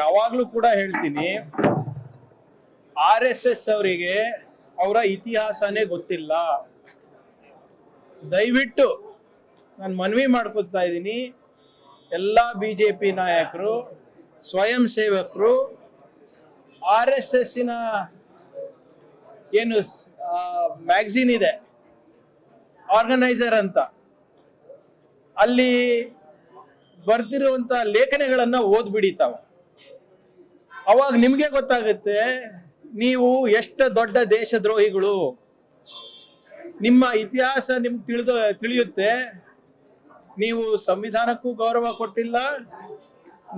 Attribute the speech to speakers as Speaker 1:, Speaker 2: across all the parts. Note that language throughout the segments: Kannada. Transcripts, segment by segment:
Speaker 1: ಯಾವಾಗ್ಲೂ ಕೂಡ ಹೇಳ್ತೀನಿ, ಆರ್ ಎಸ್ ಎಸ್ ಅವರಿಗೆ ಅವರ ಇತಿಹಾಸನೇ ಗೊತ್ತಿಲ್ಲ. ದಯವಿಟ್ಟು ನಾನು ಮನವಿ ಮಾಡ್ಕೊತಾ ಇದ್ದೀನಿ, ಎಲ್ಲ ಬಿ ಜೆ ಪಿ ನಾಯಕರು, ಸ್ವಯಂ ಸೇವಕರು, ಆರ್ ಎಸ್ ಎಸ್ಸಿನ ಏನು ಮ್ಯಾಗ್ಝಿನ್ ಇದೆ, ಆರ್ಗನೈಸರ್ ಅಂತ. ಅಲ್ಲಿ ಬರ್ದಿರುವಂತ ಲೇಖನಗಳನ್ನ ಓದ್ಬಿಡಿ ತಾವು. ಅವಾಗ ನಿಮ್ಗೆ ಗೊತ್ತಾಗುತ್ತೆ, ನೀವು ಎಷ್ಟು ದೊಡ್ಡ ದೇಶದ್ರೋಹಿಗಳು. ನಿಮ್ಮ ಇತಿಹಾಸ ನಿಮ್ಗೆ ತಿಳಿದು, ತಿಳಿಯುತ್ತೆ. ನೀವು ಸಂವಿಧಾನಕ್ಕೂ ಗೌರವ ಕೊಟ್ಟಿಲ್ಲ,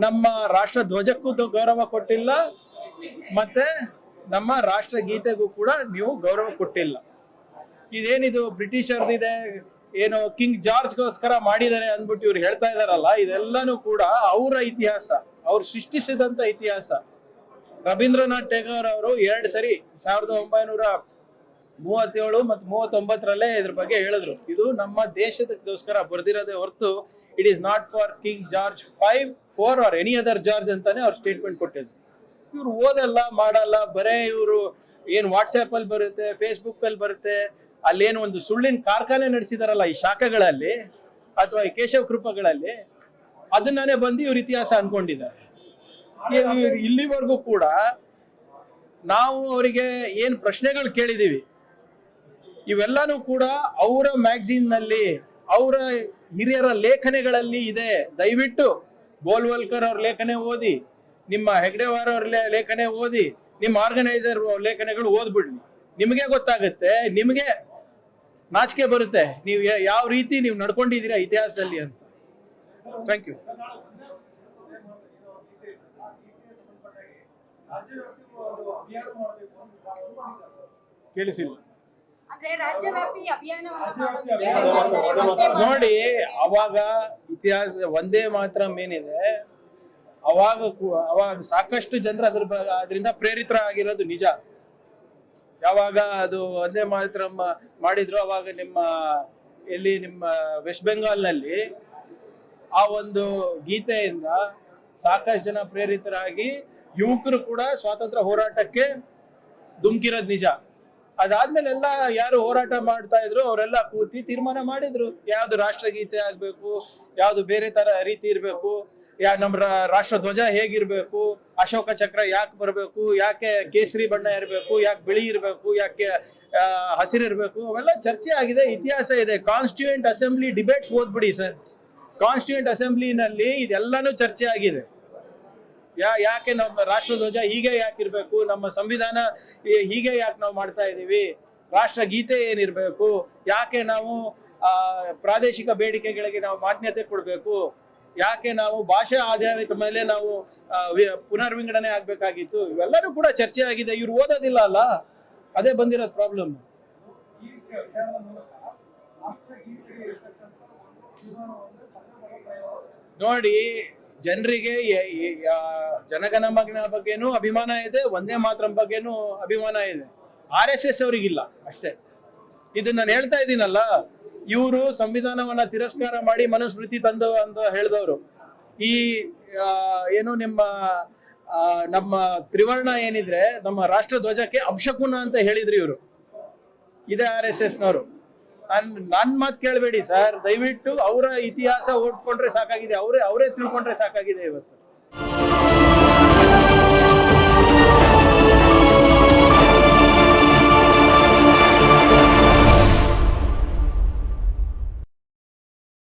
Speaker 1: ನಮ್ಮ ರಾಷ್ಟ್ರ ಧ್ವಜಕ್ಕೂ ಗೌರವ ಕೊಟ್ಟಿಲ್ಲ, ಮತ್ತೆ ನಮ್ಮ ರಾಷ್ಟ್ರ ಗೀತೆಗೂ ಕೂಡ ನೀವು ಗೌರವ ಕೊಟ್ಟಿಲ್ಲ. ಇದೇನಿದು ಬ್ರಿಟಿಷರ್ದಿದೆ ಏನು ಕಿಂಗ್ ಜಾರ್ಜ್ಗೋಸ್ಕರ ಮಾಡಿದ್ದಾರೆ ಅಂದ್ಬಿಟ್ಟು ಇವ್ರು ಹೇಳ್ತಾ ಇದಾರಲ್ಲ, ಇದೆಲ್ಲಾನು ಕೂಡ ಅವರ ಇತಿಹಾಸ, ಅವ್ರು ಸೃಷ್ಟಿಸಿದಂತ ಇತಿಹಾಸ. ರವೀಂದ್ರನಾಥ್ ಟೇಗೋರ್ ಅವರು ಎರಡು ಸರಿ ಸಾವಿರದ ಒಂಬೈನೂರ ಮೂವತ್ತೇಳು ಮತ್ತು ಮೂವತ್ತೊಂಬತ್ತರಲ್ಲೇ ಇದ್ರ ಬಗ್ಗೆ ಹೇಳಿದ್ರು. ಇದು ನಮ್ಮ ದೇಶದಕ್ಕೋಸ್ಕರ ಬರ್ದಿರೋದೇ ಹೊರತು it is not for king George five four or any other George ಅಂತಾನೆ ಅವ್ರು ಸ್ಟೇಟ್ಮೆಂಟ್ ಕೊಟ್ಟಿದ್ರು. ಇವ್ರು ಓದಲ್ಲ, ಮಾಡಲ್ಲ, ಬರೇ ಇವರು ಏನು ವಾಟ್ಸ್ಆಪ್ ಅಲ್ಲಿ ಬರುತ್ತೆ ಫೇಸ್ಬುಕ್ ಅಲ್ಲಿ ಬರುತ್ತೆ ಅಲ್ಲೇನು ಒಂದು ಸುಳ್ಳಿನ ಕಾರ್ಖಾನೆ ನಡೆಸಿದಾರಲ್ಲ ಈ ಶಾಖೆಗಳಲ್ಲಿ ಅಥವಾ ಈ ಕೇಶವ ಕೃಪಗಳಲ್ಲಿ, ಅದನ್ನೇ ಬಂದು ಇವ್ರ ಇತಿಹಾಸ ಅನ್ಕೊಂಡಿದ್ದಾರೆ. ಇಲ್ಲಿವರೆಗೂ ಕೂಡ ನಾವು ಅವರಿಗೆ ಏನು ಪ್ರಶ್ನೆಗಳು ಕೇಳಿದೀವಿ. ಇವೆಲ್ಲಾನು ಕೂಡ ಅವರ ಮ್ಯಾಗಝಿನ್ನಲ್ಲಿ ಅವರ ಹಿರಿಯರ ಲೇಖನಗಳಲ್ಲಿ ಇದೆ. ದಯವಿಟ್ಟು ಗೋಲ್ವಲ್ಕರ್ ಅವ್ರ ಲೇಖನೆ ಓದಿ, ನಿಮ್ಮ ಹೆಗ್ಡೆವಾರ್ ಅವ್ರ ಲೇಖನೆ ಓದಿ, ನಿಮ್ಮ ಆರ್ಗನೈಸರ್ ಲೇಖನಗಳು ಓದ್ಬಿಡ್ಲಿ. ನಿಮಗೆ ಗೊತ್ತಾಗುತ್ತೆ, ನಿಮಗೆ ನಾಚಿಕೆ ಬರುತ್ತೆ. ನೀವು ಯಾವ ರೀತಿ ನೀವು ನಡ್ಕೊಂಡಿದ್ದೀರಾ ಇತಿಹಾಸದಲ್ಲಿ ಅಂತ. ಥ್ಯಾಂಕ್ ಯು ಕೇಳಿಸಿಲ್ಲ. ನೋಡಿ ಅವಾಗ ಇತಿಹಾಸ ಒಂದೇ ಮಾತ್ರ ಏನಿದೆ ಅವಾಗ ಕೂ- ಅವಾಗ ಸಾಕಷ್ಟು ಜನರು ಅದ್ರ ಅದರಿಂದ ಪ್ರೇರಿತರ ಆಗಿರೋದು ನಿಜ. ಯಾವಾಗ ಅದು ಒಂದೇ ಮಾತ್ರ ಮಾಡಿದ್ರು ಅವಾಗ ನಿಮ್ಮ, ಎಲ್ಲಿ ನಿಮ್ಮ ವೆಸ್ಟ್ ಬೆಂಗಾಲ್ನಲ್ಲಿ ಆ ಒಂದು ಗೀತೆಯಿಂದ ಸಾಕಷ್ಟು ಜನ ಪ್ರೇರಿತರಾಗಿ ಯುವಕರು ಕೂಡ ಸ್ವಾತಂತ್ರ್ಯ ಹೋರಾಟಕ್ಕೆ ಧುಮ್ಕಿರೋದ್ ನಿಜ. ಅದಾದ್ಮೇಲೆ ಎಲ್ಲ ಯಾರು ಹೋರಾಟ ಮಾಡ್ತಾ ಇದ್ರು, ಅವರೆಲ್ಲ ಕೂತಿ ತೀರ್ಮಾನ ಮಾಡಿದ್ರು. ಯಾವ್ದು ರಾಷ್ಟ್ರಗೀತೆ ಆಗ್ಬೇಕು, ಯಾವ್ದು ಬೇರೆ ತರ ರೀತಿ ಇರ್ಬೇಕು ಯಾ ನಮ್ಮ ರಾಷ್ಟ್ರ ಧ್ವಜ ಹೇಗಿರ್ಬೇಕು? ಅಶೋಕ ಚಕ್ರ ಯಾಕೆ ಬರಬೇಕು? ಯಾಕೆ ಕೇಸರಿ ಬಣ್ಣ ಇರಬೇಕು? ಯಾಕೆ ಬಿಳಿ ಇರಬೇಕು? ಯಾಕೆ ಹಸಿರು ಇರಬೇಕು? ಅವೆಲ್ಲ ಚರ್ಚೆ ಆಗಿದೆ, ಇತಿಹಾಸ ಇದೆ. ಕಾನ್ಸ್ಟಿಟ್ಯೂಂಟ್ ಅಸೆಂಬ್ಲಿ ಡಿಬೇಟ್ಸ್ ಓದ್ಬಿಡಿ ಸರ್. ಕಾನ್ಸ್ಟಿಟ್ಯೂಂಟ್ ಅಸೆಂಬ್ಲಿನಲ್ಲಿ ಇದೆಲ್ಲಾನು ಚರ್ಚೆ ಆಗಿದೆ. ಯಾ, ಯಾಕೆ ನಮ್ಮ ರಾಷ್ಟ್ರ ಧ್ವಜ ಹೀಗೆ ಯಾಕೆ ಇರಬೇಕು? ನಮ್ಮ ಸಂವಿಧಾನ ಹೀಗೆ ಯಾಕೆ ನಾವು ಮಾಡ್ತಾ ಇದ್ದೀವಿ ರಾಷ್ಟ್ರ ಗೀತೆ ಏನಿರಬೇಕು? ಯಾಕೆ ನಾವು ಪ್ರಾದೇಶಿಕ ಬೇಡಿಕೆಗಳಿಗೆ ನಾವು ಮಾನ್ಯತೆ ಕೊಡಬೇಕು? ಯಾಕೆ ನಾವು ಭಾಷೆ ಆಧಾರಿತ ಮೇಲೆ ನಾವು ಪುನರ್ವಿಂಗಡಣೆ ಆಗ್ಬೇಕಾಗಿತ್ತು? ಇವೆಲ್ಲರೂ ಕೂಡ ಚರ್ಚೆ ಆಗಿದೆ. ಇವ್ರು ಓದೋದಿಲ್ಲ ಅಲ್ಲ? ಅದೇ ಬಂದಿರೋದು ಪ್ರಾಬ್ಲಮ್ ನೋಡಿ, ಜನರಿಗೆ ಜನಗಣಮನ ಬಗ್ಗೆನೂ ಅಭಿಮಾನ ಇದೆ ಒಂದೇ ಮಾತ್ರ ಬಗ್ಗೆನೂ ಅಭಿಮಾನ ಇದೆ. ಆರ್ ಎಸ್ ಎಸ್ ಅವರಿಗಿಲ್ಲ ಅಷ್ಟೇ. ಇದನ್ನ ನಾನು ಹೇಳ್ತಾ ಇದ್ದೀನಲ್ಲ ಇವರು ಸಂವಿಧಾನವನ್ನ ತಿರಸ್ಕಾರ ಮಾಡಿ ಮನುಸ್ಮೃತಿ ತಂದು ಅಂತ ಹೇಳಿದವರು. ಈ ಏನು ನಿಮ್ಮ ನಮ್ಮ ತ್ರಿವರ್ಣ ಏನಿದ್ರೆ ನಮ್ಮ ರಾಷ್ಟ್ರ ಧ್ವಜಕ್ಕೆ ಅಪಶಕುನ ಅಂತ ಹೇಳಿದ್ರು ಇವರು. ಇದೇ ಆರ್ ಎಸ್ ಎಸ್ ನವರು ನನ್ ನನ್ ಮಾತು ಕೇಳಬೇಡಿ ಸರ್. ದಯವಿಟ್ಟು ಅವರ ಇತಿಹಾಸ ಓಡ್ಕೊಂಡ್ರೆ ಸಾಕಾಗಿದೆ. ಅವರೇ ಅವರೇ ತಿಳ್ಕೊಂಡ್ರೆ ಸಾಕಾಗಿದೆ ಇವತ್ತು.